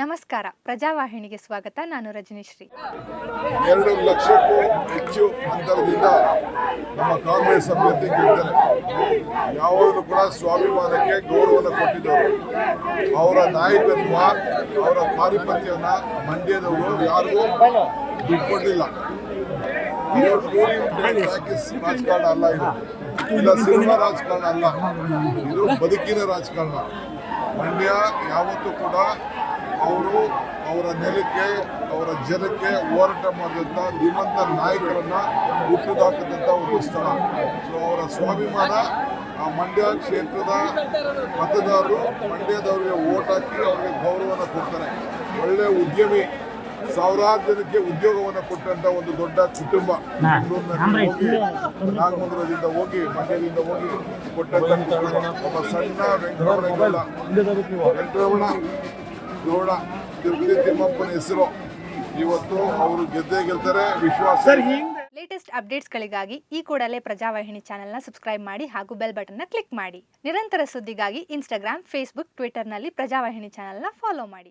ನಮಸ್ಕಾರ. ಪ್ರಜಾವಾಹಿನಿಗೆ ಸ್ವಾಗತ. ನಾನು ರಜನಿಶ್ರೀ. ಎರಡು ಲಕ್ಷಕ್ಕೂ ಹೆಚ್ಚು ಅಂತರದಿಂದ ನಮ್ಮ ಕಾಂಗ್ರೆಸ್ ಅಭ್ಯರ್ಥಿ ಗೆದ್ದರೆ ಯಾವಾಗಲೂ ಕೂಡ ಸ್ವಾಭಿಮಾನಕ್ಕೆ ಗೌರವವನ್ನು ಕೊಟ್ಟಿದ್ದರು. ಅವರ ನಾಯಕತ್ವ, ಅವರ ಪಾರಿಪತ್ಯವನ್ನ ಮಂಡ್ಯದವರು ಯಾರಿಗೂ ಬಿಟ್ಕೊಂಡಿಲ್ಲ ರಾಜಕಾರಣ ಅಲ್ಲ ಇದು? ಇಲ್ಲ, ಸಿನಿಮಾ ರಾಜಕಾರಣ ಅಲ್ಲ. ಇದು ಬದುಕಿನ ರಾಜಕಾರಣ. ಮಂಡ್ಯ ಯಾವತ್ತೂ ಕೂಡ ಅವರು ಅವರ ನೆಲಕ್ಕೆ, ಅವರ ಜನಕ್ಕೆ ಹೋರಾಟ ಮಾಡಿದಂಥ ಧೀಮಂತ ನಾಯಕರನ್ನ ಹುಟ್ಟುದಾಕದಂಥ ಒಂದು ಸ್ಥಳ. ಸೊ ಅವರ ಸ್ವಾಭಿಮಾನ ಆ ಮಂಡ್ಯ ಕ್ಷೇತ್ರದ ಮತದಾರರು ಮಂಡ್ಯದವರಿಗೆ ಓಟ್ ಹಾಕಿ ಅವರಿಗೆ ಗೌರವನ ಕೊಡ್ತಾರೆ. ಒಳ್ಳೆ ಉದ್ಯಮಿ. ಸಾವಿರಾರು ಜನಕ್ಕೆ ಉದ್ಯೋಗವನ್ನು ಕೊಟ್ಟಂತ ಒಂದು ದೊಡ್ಡ ಕುಟುಂಬ ನಾಗಮಂದಿರದಿಂದ ಹೋಗಿ ನಾಗಮಂಗಲದಿಂದ ಹೋಗಿ ಮಂಡ್ಯದಿಂದ ಹೋಗಿ ಕೊಟ್ಟಂತ. ಒಬ್ಬ ಸಣ್ಣ ವೆಂಕಟರಮಣ ಗೌಡ ವೆಂಕಟರಮಣ ಗೌಡ ತಿರುಪತಿ ತಿಮ್ಮಪ್ಪನ ಹೆಸರು. ಇವತ್ತು ಅವರು ಗೆದ್ದೇ ಗೆಲ್ತಾರೆ ವಿಶ್ವಾಸ ಲೇಟೆಸ್ಟ್ ಅಪ್ಡೇಟ್ಸ್ಗಳಿಗಾಗಿ ಈ ಕೂಡಲೇ ಪ್ರಜಾವಾಹಿನಿ ಚಾನೆಲ್ನ ಸಬ್ಸ್ಕ್ರೈಬ್ ಮಾಡಿ ಹಾಗೂ ಬೆಲ್ ಬಟನ್ನ ಕ್ಲಿಕ್ ಮಾಡಿ. ನಿರಂತರ ಸುದ್ದಿಗಾಗಿ ಇನ್ಸ್ಟಾಗ್ರಾಮ್ ಫೇಸ್ಬುಕ್ ಟ್ವಿಟರ್ನಲ್ಲಿ ಪ್ರಜಾವಾಹಿನಿ ಚಾನೆಲ್ನ ಫಾಲೋ ಮಾಡಿ.